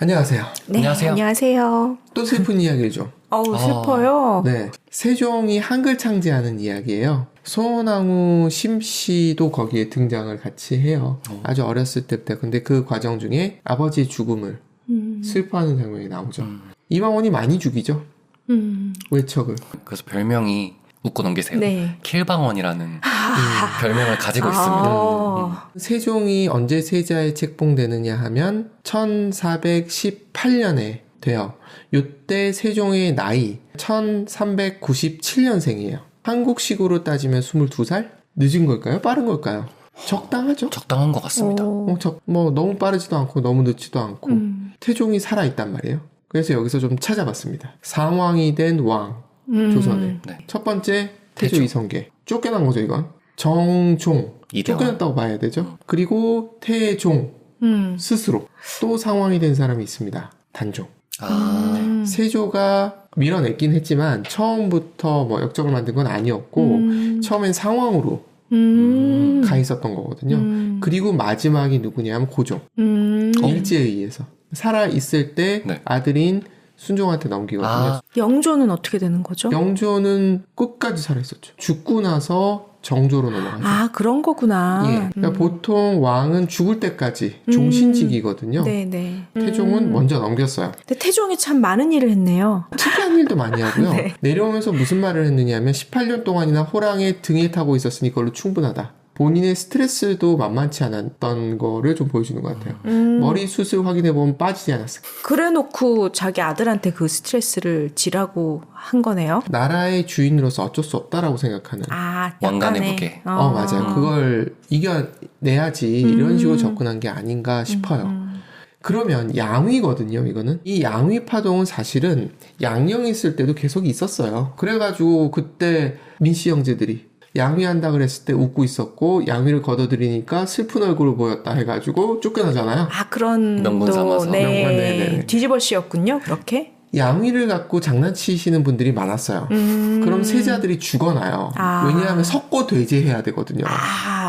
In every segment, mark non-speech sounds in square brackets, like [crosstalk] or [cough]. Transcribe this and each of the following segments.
안녕하세요. 네, 안녕하세요. 안녕하세요. 또 슬픈 이야기를 좀. 어우, 아. 슬퍼요. 네. 세종이 한글 창제하는 이야기예요. 소원왕후 심씨도 거기에 등장을 같이 해요. 어. 아주 어렸을 때부터. 근데 그 과정 중에 아버지의 죽음을 음, 슬퍼하는 장면이 나오죠. 음, 이방원이 많이 죽이죠. 음, 외척을. 그래서 별명이 웃고 넘기세요. 네. 킬방원이라는 아, 별명을 가지고 있습니다. 아, 세종이 언제 세자에 책봉되느냐 하면 1418년에 돼요. 요때 세종의 나이 1397년생이에요. 한국식으로 따지면 22살? 늦은 걸까요? 빠른 걸까요? 적당하죠? 적당한 것 같습니다. 오. 어, 적, 뭐 너무 빠르지도 않고 너무 늦지도 않고 음, 태종이 살아 있단 말이에요. 그래서 여기서 좀 찾아봤습니다. 상왕이 된 왕 음, 조선에 네. 첫 번째 태조. 이성계 쫓겨난 거죠 이건 정종 이대왕. 쫓겨났다고 봐야 되죠. 그리고 태종 음, 스스로 또 상왕이 된 사람이 있습니다. 단종. 아, 네. 음, 세조가 밀어냈긴 했지만 처음부터 뭐 역적을 만든 건 아니었고 음, 처음엔 상왕으로 음, 가 있었던 거거든요. 음, 그리고 마지막이 누구냐면 고종. 음, 일제에 의해서 살아 있을 때 네. 아들인 순종한테 넘기거든요. 아, 영조는 어떻게 되는 거죠? 영조는 끝까지 살아 있었죠. 죽고 나서 정조로 넘어가죠. 아, 그런 거구나. 예. 그러니까 음. 보통 왕은 죽을 때까지 음. 종신직이거든요. 네, 네. 태종은 음. 먼저 넘겼어요. 근데 태종이 참 많은 일을 했네요. 특이한 일도 많이 하고요. [laughs] 네. 내려오면서 무슨 말을 했느냐면 18년 동안이나 호랑의 등에 타고 있었으니 그걸로 충분하다. 본인의 스트레스도 만만치 않았던 거를 좀 보여주는 것 같아요. 음, 머리 숱을 확인해 보면 빠지지 않았어요. 그래 놓고 자기 아들한테 그 스트레스를 지라고 한 거네요. 나라의 주인으로서 어쩔 수 없다라고 생각하는. 아, 왕관의 무게. 어, 맞아요. 그걸 이겨내야지 이런 식으로 음. 접근한 게 아닌가 싶어요. 음, 그러면 양위거든요, 이거는. 이 양위 파동은 사실은 양령이 있을 때도 계속 있었어요. 그래가지고 그때 민씨 형제들이 양위한다 그랬을 때 웃고 있었고 양위를 걷어들이니까 슬픈 얼굴을 보였다 해가지고 쫓겨나잖아요. 아 그런 명분 또, 삼아서. 네. 명분, 네네. 뒤집어씌였군요. 그렇게. 양위를 갖고 장난치시는 분들이 많았어요. 음. 그럼 세자들이 죽어나요. 아. 왜냐하면 석고 대제해야 되거든요. 아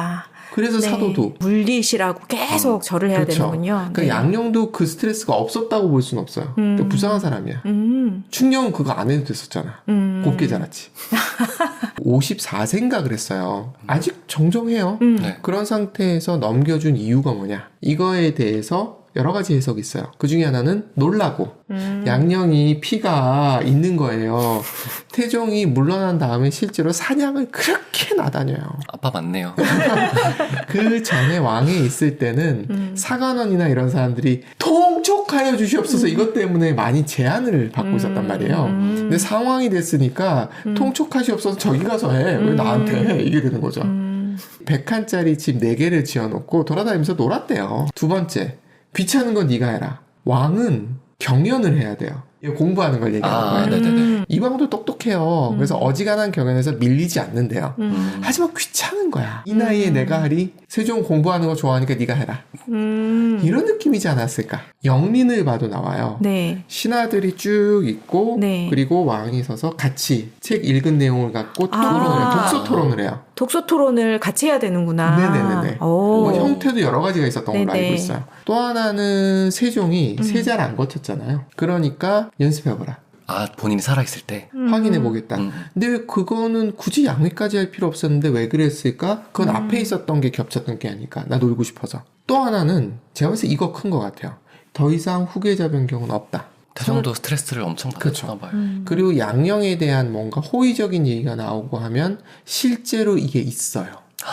그래서 네. 사도도 물리시라고 계속 절을 해야 그렇죠. 되는군요. 그러니까 네. 양령도 그 스트레스가 없었다고 볼 수는 없어요. 음. 근데 불쌍한 사람이야. 음, 충령은 그거 안 해도 됐었잖아. 음. 곱게 자랐지. [laughs] 54세인가 그랬어요. 아직 정정해요. 음. 네. 그런 상태에서 넘겨준 이유가 뭐냐? 이거에 대해서 여러 가지 해석이 있어요. 그 중에 하나는 놀라고 음. 양령이 피가 있는 거예요. 태종이 물러난 다음에 실제로 사냥을 그렇게 나다녀요. 아빠 맞네요. [laughs] 그 전에 왕에 있을 때는 음. 사관원이나 이런 사람들이 통촉하여 주시옵소서 이것 때문에 많이 제한을 받고 있었단 말이에요. 음. 근데 상황이 됐으니까 음. 통촉하시옵소서 저기 가서 해. 왜 음. 나한테 해? 이게 되는 거죠. 음. 100칸짜리 집 4개를 지어놓고 돌아다니면서 놀았대요. 두 번째, 귀찮은 건 네가 해라. 왕은 경연을 해야 돼요. 공부하는 걸 얘기하는 아, 거예요. 네네네. 음. 이방도 똑똑해요. 그래서 음. 어지간한 경연에서 밀리지 않는데요. 음. 하지만 귀찮은 거야. 이 나이에 음. 내가 하리? 세종 공부하는 거 좋아하니까 네가 해라. 음. 이런 느낌이지 않았을까? 영린을 봐도 나와요. 네. 신하들이 쭉 있고 네. 그리고 왕이 서서 같이 책 읽은 내용을 갖고 아. 토론을 해요. 독서 토론을 해요. 독서 토론을 같이 해야 되는구나. 네네네네. 오. 뭐 형태도 여러 가지가 있었던 걸로 네네. 알고 있어요. 또 하나는 세종이 음. 세자를 안 거쳤잖아요. 그러니까 연습해보라. 아, 본인이 살아있을 때. 음. 확인해보겠다. 음. 근데 왜 그거는 굳이 양회까지 할 필요 없었는데 왜 그랬을까? 그건 음. 앞에 있었던 게 겹쳤던 게 아닐까. 나 놀고 싶어서. 또 하나는 제가 봤을 때 이거 큰 것 같아요. 더 이상 후계자 변경은 없다. 태종도 스트레스를 엄청. 받았나 봐요. 음. 그리고 양령에 대한 뭔가 호의적인 얘기가 나오고 하면 실제로 이게 있어요.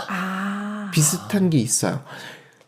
아. 비슷한 게 있어요.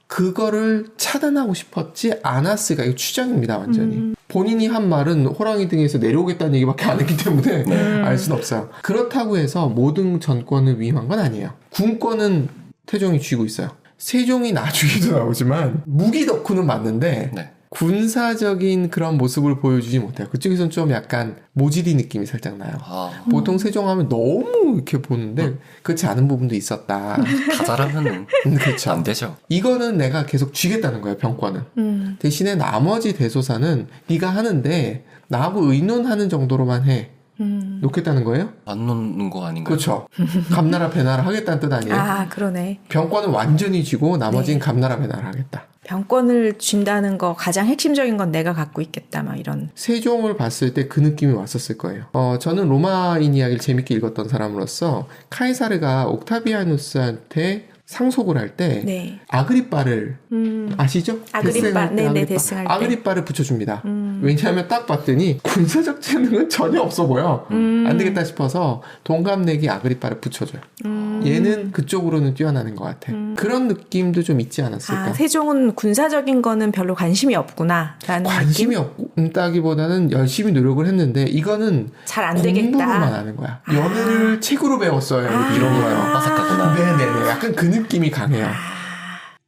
그거를 차단하고 싶었지 않았을까? 이거 추정입니다, 완전히. 음. 본인이 한 말은 호랑이 등에서 내려오겠다는 얘기밖에 안 했기 때문에 음. [laughs] 알 수는 없어요. 그렇다고 해서 모든 전권을 위임한 건 아니에요. 군권은 태종이 쥐고 있어요. 세종이 나중에도 나오지만 무기 덕후는 맞는데 네. 군사적인 그런 모습을 보여주지 못해요. 그쪽에서는 좀 약간 모질이 느낌이 살짝 나요. 아, 보통 세종하면 너무 이렇게 보는데 그렇지 않은 부분도 있었다. [laughs] 다 잘하면은 음, 그렇죠. 안 되죠. 이거는 내가 계속 쥐겠다는 거예요. 병권은. 음. 대신에 나머지 대소사는 네가 하는데 나하고 의논하는 정도로만 해. 음. 놓겠다는 거예요? 안 놓는 거 아닌가요? 그렇죠. [laughs] 감나라 배나라 하겠다는 뜻 아니에요? 아, 그러네. 병권은 완전히 쥐고 나머지는 네. 감나라 배나라 하겠다. 병권을 준다는 거 가장 핵심적인 건 내가 갖고 있겠다 막 이런. 세종을 봤을 때 그 느낌이 왔었을 거예요. 어, 저는 로마인 이야기를 재밌게 읽었던 사람으로서 카이사르가 옥타비아누스한테 상속을 할때 네. 아그리빠를 음. 아시죠? 아그리빠, 네네, 아그리빠. 데스행할 때. 아그리빠를 붙여줍니다. 음. 왜냐하면 딱 봤더니 군사적 재능은 전혀 없어 보여. 음. 안 되겠다 싶어서 동갑내기 아그리빠를 붙여줘요. 음. 얘는 그쪽으로는 뛰어나는 것 같아. 그런 느낌도 좀 있지 않았을까? 아, 세종은 군사적인 거는 별로 관심이 없구나라는 관심이? 없다기보다는 열심히 노력을 했는데 이거는 잘안 공부로만 되겠다. 하는 거야. 연애를 책으로 배웠어요. 아. 이런 거요. 빠삭하구나. 네네네. 약간 그 느낌이 강해요. 아,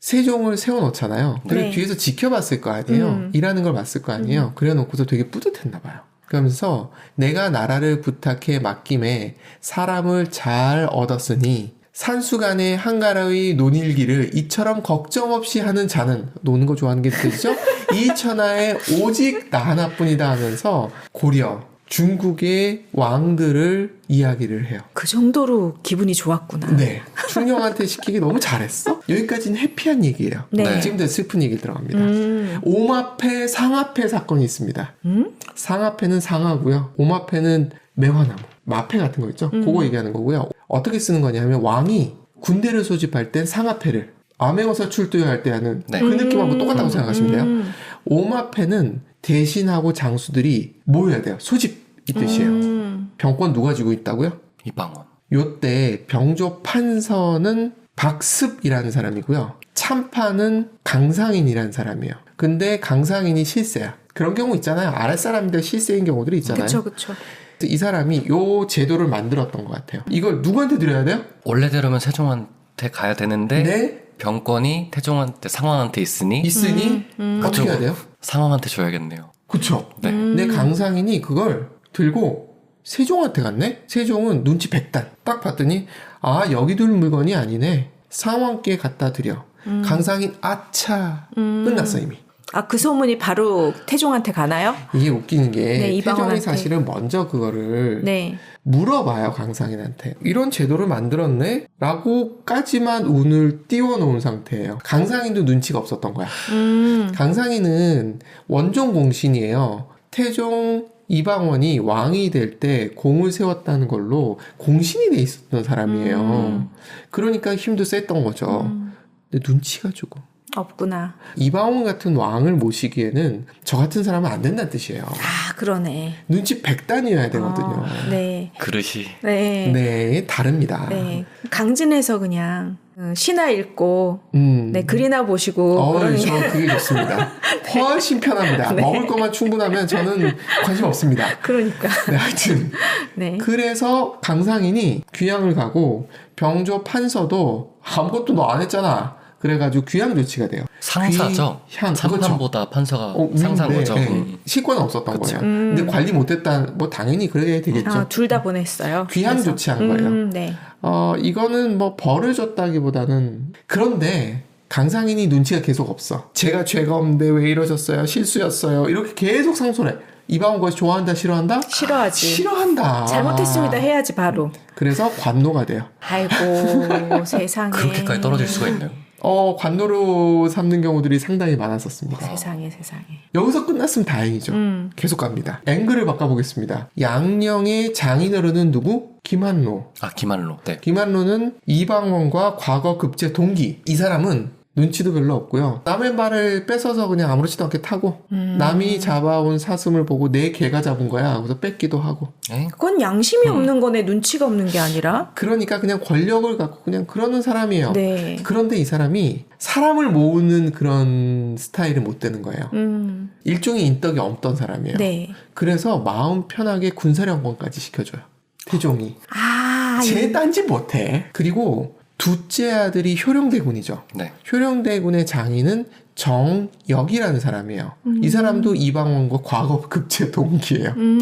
세종을 세워놓잖아요. 그리고 네. 뒤에서 지켜봤을 거 아니에요. 음. 일하는 걸 봤을 거 아니에요. 그래놓고서 되게 뿌듯했나 봐요. 그러면서 내가 나라를 부탁해 맡김에 사람을 잘 얻었으니 산수간의 한가라의 논일기를 이처럼 걱정 없이 하는 자는 노는 거 좋아하는 게 뜻이죠? [laughs] 이 천하에 오직 나 하나뿐이다 하면서 고려 중국의 왕들을 이야기를 해요. 그 정도로 기분이 좋았구나. 네. 충령한테 시키기 너무 잘했어. 여기까지는 해피한 얘기예요. 네. 지금부터 슬픈 얘기 들어갑니다. 음. 오마패 상하패 사건이 있습니다. 음? 상하패는 상하고요. 오마패는 매화나무, 마패 같은 거 있죠. 음. 그거 얘기하는 거고요. 어떻게 쓰는 거냐면 왕이 군대를 소집할 땐 상하패를 암행어사 출두할 때 하는 네. 그 느낌하고 똑같다고 생각하시면 돼요. 음. 오마패는 대신하고 장수들이 모여야 돼요. 소집 이 뜻이에요. 음. 병권 누가 지고 있다고요? 이방원. 요때 병조 판서는 박습이라는 사람이고요. 참판은 강상인이라는 사람이에요. 근데 강상인이 실세야. 그런 경우 있잖아요. 아랫사람인데 실세인 경우들이 있잖아요. 그쵸 그쵸. 이 사람이 요 제도를 만들었던 것 같아요. 이걸 누구한테 드려야 돼요? 원래대로면 세종한테 가야 되는데 네? 병권이 태종한테 상황한테 있으니 있으니 음, 음. 어떻게 해야 돼요? 상황한테 줘야겠네요. 그쵸. 네. 음. 근데 강상인이 그걸 들고 세종한테 갔네? 세종은 눈치 백단. 딱 봤더니 아 여기 둘 물건이 아니네. 상왕께 갖다 드려. 음. 강상인 아차 음. 끝났어 이미. 아 그 소문이 바로 태종한테 가나요? 이게 웃기는 게 네, 태종이. 사실은 먼저 그거를 네. 물어봐요 강상인한테 이런 제도를 만들었네? 라고까지만 운을 띄워놓은 상태예요 강상인도 눈치가 없었던 거야 음. 강상인은 원종 공신이에요 태종 이방원이 왕이 될 때 공을 세웠다는 걸로 공신이 돼 있었던 사람이에요 음. 그러니까 힘도 셌던 거죠 음. 근데 눈치가 조금 없구나. 이방원 같은 왕을 모시기에는 저 같은 사람은 안 된다는 뜻이에요 아 그러네. 눈치 100단이어야 되거든요. 어, 네. 그릇이 네. 네, 다릅니다. 네. 강진에서 그냥 어, 시나 읽고 음. 네 글이나 보시고 어, 그러는 저게 그게 [laughs] 좋습니다. 훨씬 편합니다. 네. 먹을 것만 충분하면 저는 관심 없습니다. 그러니까 네, 하여튼. 네. 그래서 강상인이 귀양을 가고 병조 판서도 아무것도 너 안 했잖아. 그래가지고 귀양 조치가 돼요. 상사죠. 귀향, 참판보다 판서가 어, 상사인 네, 거죠. 네. 음. 실권은 없었던 그쵸. 거예요. 음. 근데 관리 못했다, 뭐 당연히 그래야 되겠죠. 아, 둘다 보냈어요. 귀향 그래서. 조치한 거예요. 음, 네. 어, 이거는 뭐 벌을 줬다기보다는 그런데 강상인이 눈치가 계속 없어. 제가 죄가 없는데 왜 이러셨어요? 실수였어요. 이렇게 계속 상소해. 이방원 것이 좋아한다, 싫어한다? 싫어하지. 싫어한다. 잘못했습니다 해야지 바로. 그래서 관노가 돼요. 아이고 [laughs] 세상에. 그렇게까지 떨어질 수가 있나요? 어, 관노로 삼는 경우들이 상당히 많았었습니다. 세상에 세상에. 여기서 끝났으면 다행이죠. 음. 계속 갑니다. 앵글을 바꿔보겠습니다. 양령의 장인어른은 누구? 김한로. 아 김한로. 네. 김한로는 이방원과 과거 급제 동기. 이 사람은 눈치도 별로 없고요. 남의 말을 뺏어서 그냥 아무렇지도 않게 타고 음. 남이 잡아온 사슴을 보고 내 개가 잡은 거야. 그래서 뺏기도 하고. 에? 그건 양심이 음. 없는 거네 눈치가 없는 게 아니라. 그러니까 그냥 권력을 갖고 그냥 그러는 사람이에요. 네. 그런데 이 사람이 사람을 모으는 그런 스타일은 못 되는 거예요. 음. 일종의 인덕이 없던 사람이에요. 네. 그래서 마음 편하게 군사령관까지 시켜줘요. 태종이. 아. 제 이- 딴지 못해. 그리고 둘째 아들이 효령대군이죠. 네. 효령대군의 장인은 정역이라는 사람이에요. 이 사람도 이방원과 과거 급제 동기예요. 음.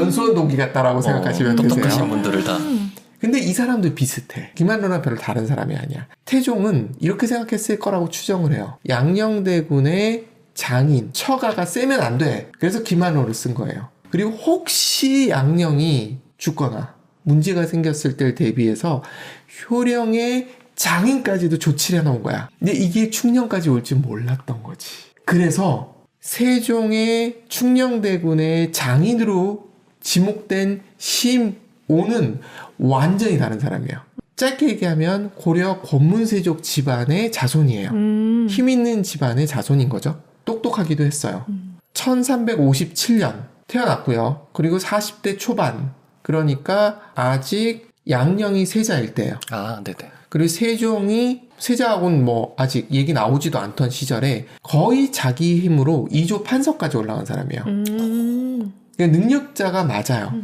연수원 동기 같다라고 생각하시면 어, 똑똑하신 되세요. 분들을 다. 근데 이 사람도 비슷해. 김한로랑 별로 다른 사람이 아니야. 태종은 이렇게 생각했을 거라고 추정을 해요. 양녕대군의 장인, 처가가 세면 안 돼. 그래서 김한로를 쓴 거예요. 그리고 혹시 양녕이 죽거나 문제가 생겼을 때를 대비해서 효령의 장인까지도 조치를 해놓은 거야. 근데 이게 충녕까지 올 줄 몰랐던 거지. 그래서 세종의 충녕대군의 장인으로 지목된 심오는 완전히 다른 사람이에요. 짧게 얘기하면 고려 권문세족 집안의 자손이에요. 음. 힘 있는 집안의 자손인 거죠. 똑똑하기도 했어요. 1357년 태어났고요. 그리고 40대 초반. 그러니까 아직 양령이 세자일 때예요. 아, 네네. 그리고 세종이 세자하고는 뭐 아직 얘기 나오지도 않던 시절에 거의 자기 힘으로 2조 판서까지 올라간 사람이에요. 음. 그러니까 능력자가 맞아요.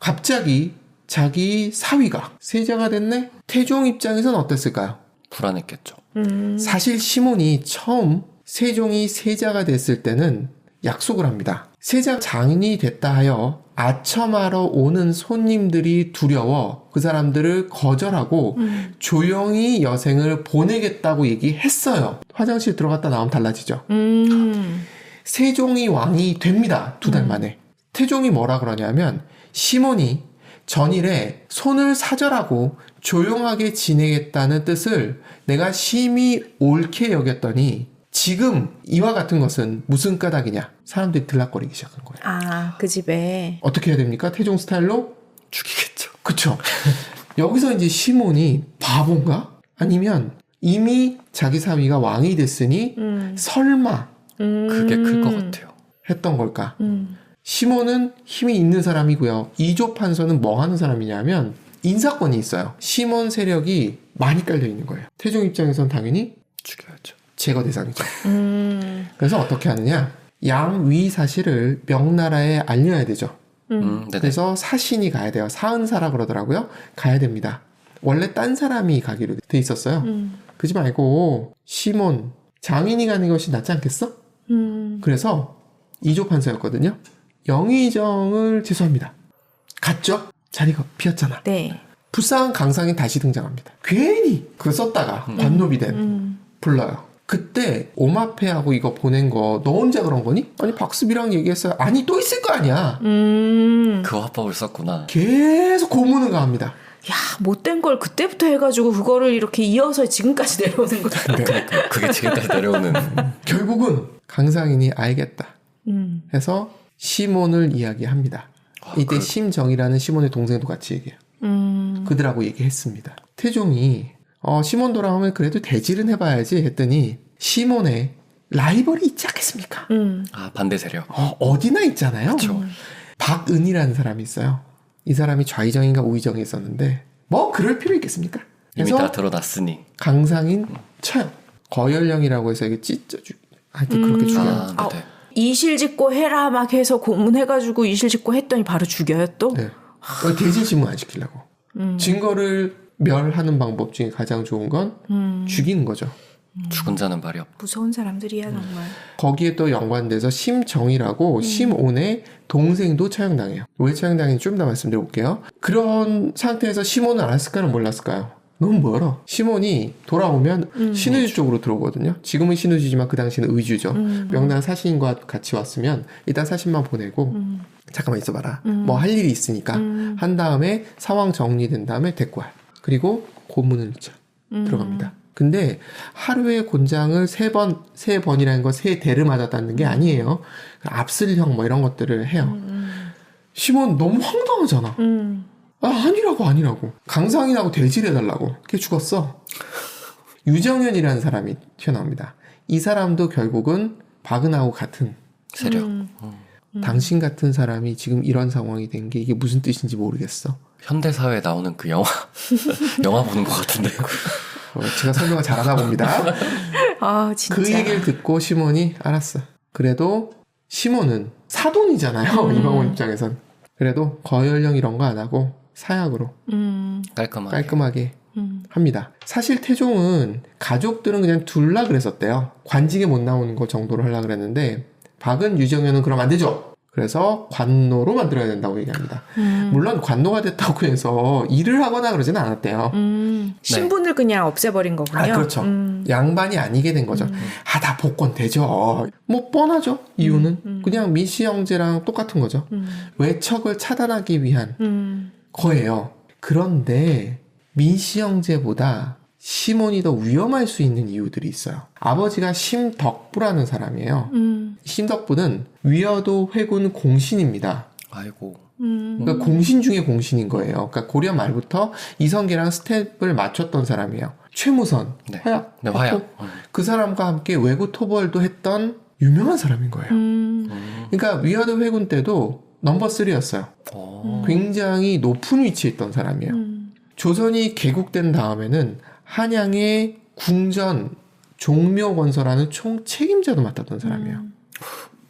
갑자기 자기 사위가 세자가 됐네? 태종 입장에선 어땠을까요? 불안했겠죠. 음. 사실 시몬이 처음 세종이 세자가 됐을 때는 약속을 합니다. 세자 장인이 됐다 하여 아첨하러 오는 손님들이 두려워 그 사람들을 거절하고 음. 조용히 여생을 보내겠다고 얘기했어요. 화장실 들어갔다 나오면 달라지죠. 음. 세종이 왕이 됩니다. 두 달 만에. 태종이 뭐라 그러냐면 시몬이 전일에 손을 사절하고 조용하게 지내겠다는 뜻을 내가 심히 옳게 여겼더니 지금 이와 같은 것은 무슨 까닭이냐? 사람들이 들락거리기 시작한 거예요. 아, 그 집에. 어떻게 해야 됩니까? 태종 스타일로? 죽이겠죠. 그쵸. [laughs] 여기서 이제 시몬이 바본가? 아니면 이미 자기 사위가 왕이 됐으니 음. 설마 음. 그게 클 것 같아요. 했던 걸까? 음. 시몬은 힘이 있는 사람이고요. 이조 판서는 뭐 하는 사람이냐면 인사권이 있어요. 시몬 세력이 많이 깔려 있는 거예요. 태종 입장에선 당연히 죽여야죠. 제거 대상이죠. 음. 그래서 어떻게 하느냐? 양위 사실을 명나라에 알려야 되죠. 음. 음. 그래서 사신이 가야 돼요. 사은사라 그러더라고요. 가야 됩니다. 원래 딴 사람이 가기로 돼 있었어요. 음. 그지 말고 시몬 장인이 가는 것이 낫지 않겠어? 음. 그래서 이조 판서였거든요. 영의정을 제소합니다. 갔죠? 자리가 비었잖아. 네. 불쌍한 강상이 다시 등장합니다. 괜히 그거 썼다가 관노비 된 음. 불러요. 그때 오마페하고 이거 보낸 거 너 혼자 그런 거니? 아니 박수비랑 얘기했어요. 아니 또 있을 거 아니야. 음. 그 화법을 썼구나. 계속 고문을 가합니다. 야, 못된 걸 그때부터 해가지고 그거를 이렇게 이어서 지금까지 내려오는 거야. 그러니까 그게 지금까지 내려오는 [laughs] 결국은 강상인이 알겠다 음. 해서 시몬을 이야기합니다. 아, 이때 그- 심정이라는 시몬의 동생도 같이 얘기해요. 음. 그들하고 얘기했습니다. 태종이 어, 시몬 돌아오면 그래도 대질은 해봐야지 했더니 시몬의 라이벌이 있지 않겠습니까? 음. 아 반대 세력. 어, 어디나 있잖아요. 그쵸. 박은이라는 사람이 있어요. 이 사람이 좌의정인가 우의정이 있었는데 뭐 그럴 필요 있겠습니까? 이미 그래서 다 드러났으니. 강상인 쳐요. 거열령이라고 해서 이게 찢어 주 하여튼 그렇게 음. 죽여요. 아, 네네. 이실직고 해라 막 해서 고문해가지고 이실직고 했더니 바로 죽여요 또. 네. 어, 대질 신문 안 시키려고. 음. 증거를 멸하는 방법 중에 가장 좋은 건 음. 죽이는 거죠. 죽은 자는 말이 없. 무서운 사람들이야 정말. 거기에 또 연관돼서 심정이라고 심온의 동생도 처형당해요. 왜 처형당했는지 좀 더 말씀드려볼게요. 그런 상태에서 시몬은 알았을까요? 몰랐을까요? 너무 멀어. 시몬이 돌아오면 음. 신우지 쪽으로 들어오거든요. 지금은 신우지지만 그 당시는 의주죠. 음. 명나라 사신과 같이 왔으면 일단 사신만 보내고 음. 잠깐만 있어봐라. 음. 뭐할 일이 있으니까 음. 한 다음에 상황 정리된 다음에 데리고 와요. 그리고 고문을 쳐 음. 들어갑니다. 근데 하루에 곤장을 세 번, 세 번이라는 건세 대를 맞았다는 게 아니에요. 압슬형 뭐 이런 것들을 해요. 음. 시몬 너무 황당하잖아. 음. 아, 아니라고, 아니라고. 강상인하고 대질해달라고. 걔 죽었어. 유정현이라는 사람이 튀어나옵니다. 이 사람도 결국은 박은하고 같은 세력. 음. 당신 같은 사람이 지금 이런 상황이 된 게 이게 무슨 뜻인지 모르겠어. 현대 사회에 나오는 그 영화 [laughs] 영화 보는 것 같은데. 어, 제가 설명을 잘하나 봅니다. 아 진짜. 그 얘기를 듣고 시몬이 알았어. 그래도 시몬은 사돈이잖아요. 음. [laughs] 이방원 입장에선. 그래도 거열령 이런 거 안 하고 사약으로 음. 깔끔하게. 깔끔하게 음. 합니다. 사실 태종은 가족들은 그냥 둘라 그랬었대요. 관직에 못 나오는 거 정도로 하려 그랬는데 박은 유정현은 그럼 안 되죠. 그래서 관노로 만들어야 된다고 얘기합니다. 음. 물론 관노가 됐다고 해서 일을 하거나 그러지는 않았대요. 음. 신분을 그냥 없애버린 거군요. 아, 그렇죠. 음. 양반이 아니게 된 거죠. 음. 아, 다 복권 되죠. 뭐 뻔하죠. 이유는 음, 음. 그냥 민씨 형제랑 똑같은 거죠. 음. 외척을 차단하기 위한 음. 거예요. 그런데 민씨 형제보다 시몬이 더 위험할 수 있는 이유들이 있어요. 아버지가 심덕부라는 사람이에요. 음. 심덕부는 위어도 회군 공신입니다. 아이고. 음. 그러니까 공신 중에 공신인 거예요. 그러니까 고려 말부터 이성계랑 스텝을 맞췄던 사람이에요. 최무선, 네. 화약, 네, 화약. 그 사람과 함께 외구 토벌도 했던 유명한 사람인 거예요. 음. 음. 그러니까 위어드 회군 때도 넘버 3였어요. 어. 굉장히 높은 위치에 있던 사람이에요. 음. 조선이 개국된 다음에는 한양의 궁전 종묘 건설하는 총 책임자도 맡았던 사람이에요.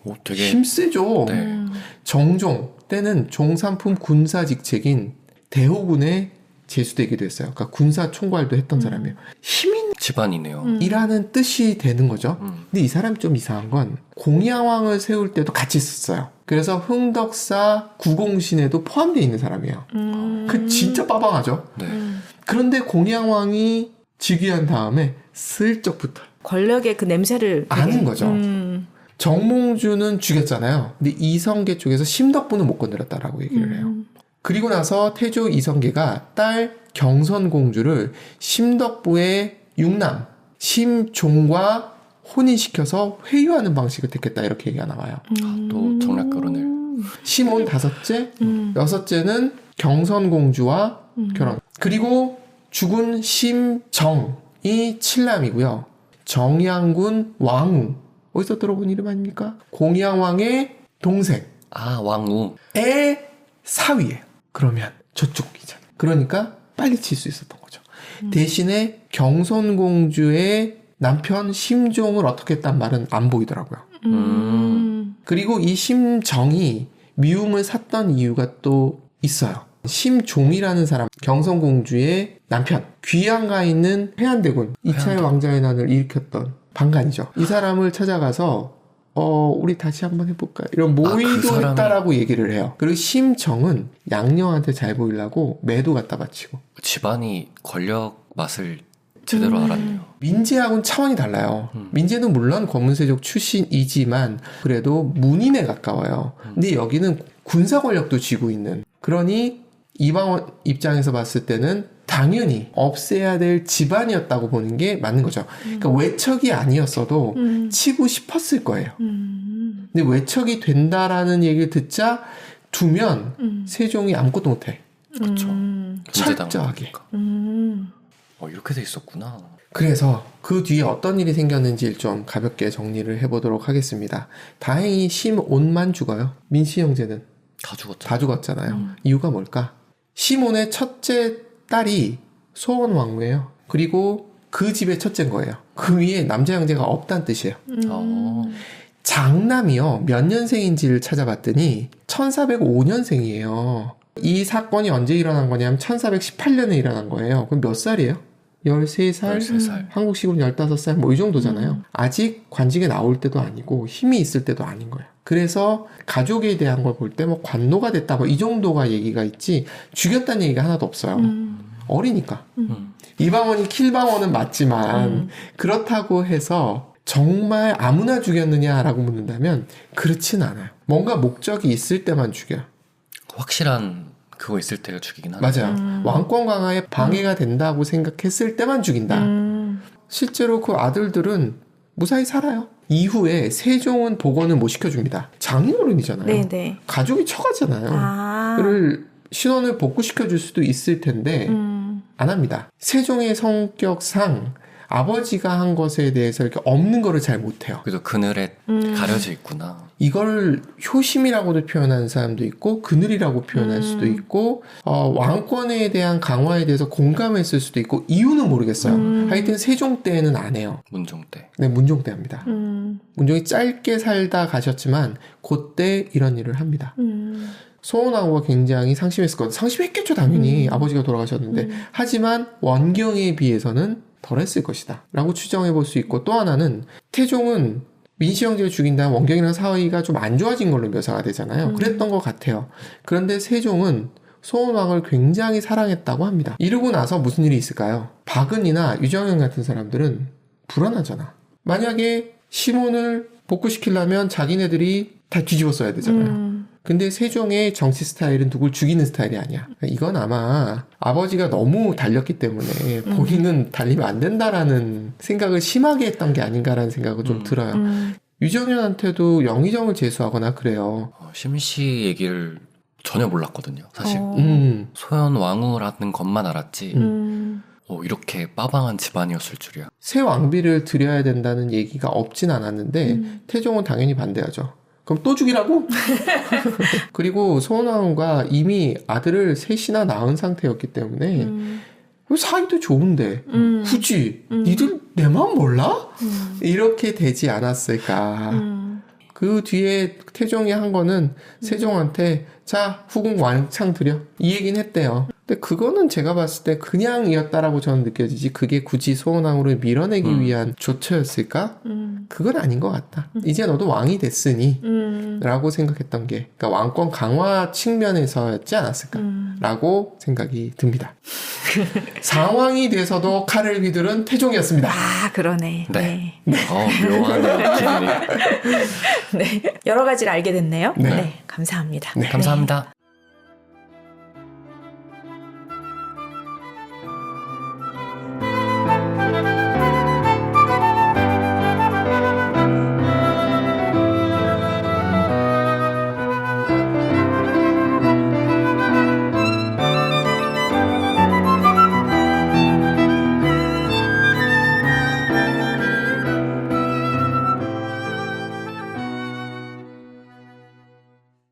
오, 되게. 힘세죠. 네. 음. 정종 때는 종산품 군사 직책인 대호군에 제수되기도 했어요. 그러니까 군사 총괄도 했던 사람이에요. 힘 있는 집안이네요. 음. 이라는 뜻이 되는 거죠. 음. 근데 이 사람이 좀 이상한 건 공양왕을 세울 때도 같이 썼어요. 그래서 흥덕사 구공신에도 포함되어 있는 사람이에요. 음. 그 진짜 빠방하죠. 네. 음. 그런데 공양왕이 즉위한 다음에 슬쩍 붙어요. 권력의 그 냄새를 되게- 아는 거죠. 음. 정몽주는 죽였잖아요. 근데 이성계 쪽에서 심덕부는 못 건드렸다라고 얘기를 해요. 음. 그리고 나서 태조 이성계가 딸 경선공주를 심덕부의 육남 심종과 혼인시켜서 회유하는 방식을 택했다 이렇게 얘기가 나와요. 음. 또 정략 결혼을. 심온 다섯째, 음. 여섯째는 경선공주와 음. 결혼. 그리고 죽은 심정이 칠남이고요. 정양군 왕우 어디서 들어본 이름 아닙니까? 공양왕의 동생. 아, 왕우. 의 사위예요. 그러면 저쪽 기자. 그러니까 빨리 칠 수 있었던 거죠. 대신에 경선공주의 남편 심종을 어떻게 했단 말은 안 보이더라고요. 음. 그리고 이 심정이 미움을 샀던 이유가 또 있어요. 심종이라는 사람, 경선공주의 남편, 귀양가 있는 해안대군, 2차의 해안대군. 왕자의 난을 일으켰던 방간이죠. 이 사람을 찾아가서 어, 우리 다시 한번 해볼까? 이런 모의도 아, 그 사람이- 했다라고 얘기를 해요. 그리고 심정은 양녀한테 잘 보이려고 매도 갖다 바치고. 집안이 권력 맛을 제대로 음. 알았네요. 민재하고는 차원이 달라요. 음. 민재는 물론 검은세족 출신이지만 그래도 문인에 가까워요. 근데 여기는 군사 권력도 쥐고 있는. 그러니 이방원 입장에서 봤을 때는 당연히 없애야 될 집안이었다고 보는 게 맞는 거죠. 그러니까 외척이 아니었어도 음. 치고 싶었을 거예요. 음. 근데 외척이 된다라는 얘기를 듣자 두면 음. 세종이 아무것도 못해. 그쵸. 음. 견제당 철저하게. 음. 어, 이렇게 돼 있었구나. 그래서 그 뒤에 어떤 일이 생겼는지 좀 가볍게 정리를 해보도록 하겠습니다. 다행히 심온만 죽어요. 민씨 형제는 다 죽었죠. 다 죽었잖아요. 음. 이유가 뭘까? 심온의 첫째 딸이 소원 왕후예요. 그리고 그 집의 첫째인 거예요. 그 위에 남자 형제가 없다는 뜻이에요. 음. 어. 장남이요. 몇 년생인지를 찾아봤더니 1405년생이에요. 이 사건이 언제 일어난 거냐면 1418년에 일어난 거예요. 그럼 몇 살이에요? 13살? 13살. 한국식으로 15살 뭐 이 정도잖아요. 음. 아직 관직에 나올 때도 아니고 힘이 있을 때도 아닌 거예요. 그래서 가족에 대한 걸 볼 때 뭐 관노가 됐다 뭐 이 정도가 얘기가 있지 죽였다는 얘기가 하나도 없어요. 음. 어리니까. 음. 이방원이 킬방원은 맞지만 음. 그렇다고 해서 정말 아무나 죽였느냐라고 묻는다면 그렇진 않아요. 뭔가 목적이 있을 때만 죽여요. 확실한 그거 있을 때가 죽이긴 하네. 맞아요. 음. 왕권 강화에 방해가 된다고 생각했을 때만 죽인다. 음. 실제로 그 아들들은 무사히 살아요. 이후에 세종은 복원을 못 시켜줍니다. 장인어른이잖아요. 네네. 가족이 처가잖아요. 아. 그를 신원을 복구시켜줄 수도 있을 텐데 음. 안 합니다. 세종의 성격상 아버지가 한 것에 대해서 이렇게 없는 거를 잘 못해요. 그래도 그늘에 음. 가려져 있구나. 이걸 효심이라고도 표현하는 사람도 있고 그늘이라고 표현할 음. 수도 있고 어, 왕권에 대한 강화에 대해서 공감했을 수도 있고 이유는 모르겠어요. 음. 하여튼 세종 때는 안 해요. 문종 때. 네, 문종 때 합니다. 음. 문종이 짧게 살다 가셨지만 그때 이런 일을 합니다. 음. 소원왕후가 굉장히 상심했을 거예요. 상심했겠죠 당연히 음. 아버지가 돌아가셨는데 음. 하지만 원경에 비해서는 덜 했을 것이다. 라고 추정해 볼 수 있고 또 하나는 태종은 민씨 형제를 죽인 다음 원경이랑 사이가 좀 안 좋아진 걸로 묘사가 되잖아요. 음. 그랬던 것 같아요. 그런데 세종은 소원왕을 굉장히 사랑했다고 합니다. 이러고 나서 무슨 일이 있을까요? 박은이나 유정현 같은 사람들은 불안하잖아. 만약에 시몬을 복구시키려면 자기네들이 다 뒤집어 써야 되잖아요. 음. 근데 세종의 정치 스타일은 누굴 죽이는 스타일이 아니야. 이건 아마 아버지가 너무 달렸기 때문에 본인은 달리면 안 된다라는 생각을 심하게 했던 게 아닌가라는 생각은 좀 음. 들어요. 음. 유정현한테도 영의정을 제수하거나 그래요. 어, 심씨 얘기를 전혀 몰랐거든요. 사실 어. 음. 소현 왕후라는 것만 알았지. 음. 어, 이렇게 빠방한 집안이었을 줄이야. 새 왕비를 드려야 된다는 얘기가 없진 않았는데 음. 태종은 당연히 반대하죠. 그럼 또 죽이라고? [laughs] 그리고 소원왕후가 이미 아들을 셋이나 낳은 상태였기 때문에 음. 사이도 좋은데 음. 굳이 음. 니들 내 마음 몰라? 음. 이렇게 되지 않았을까. 음. 그 뒤에 태종이 한 거는 세종한테 자 후궁 왕창 드려 이 얘기는 했대요. 근데 그거는 제가 봤을 때 그냥이었다라고 저는 느껴지지 그게 굳이 소원왕후를 밀어내기 음. 위한 조처였을까? 음. 그건 아닌 것 같다. 이제 너도 왕이 됐으니 음. 라고 생각했던 게 그러니까 왕권 강화 측면에서였지 않았을까? 음. 라고 생각이 듭니다. [laughs] 상왕이 돼서도 칼을 휘두른 태종이었습니다. 아, 그러네. 네. 네. 어, 묘한 기분이. [laughs] 네. 여러 가지를 알게 됐네요. 네. 네. 감사합니다. 네. 감사합니다.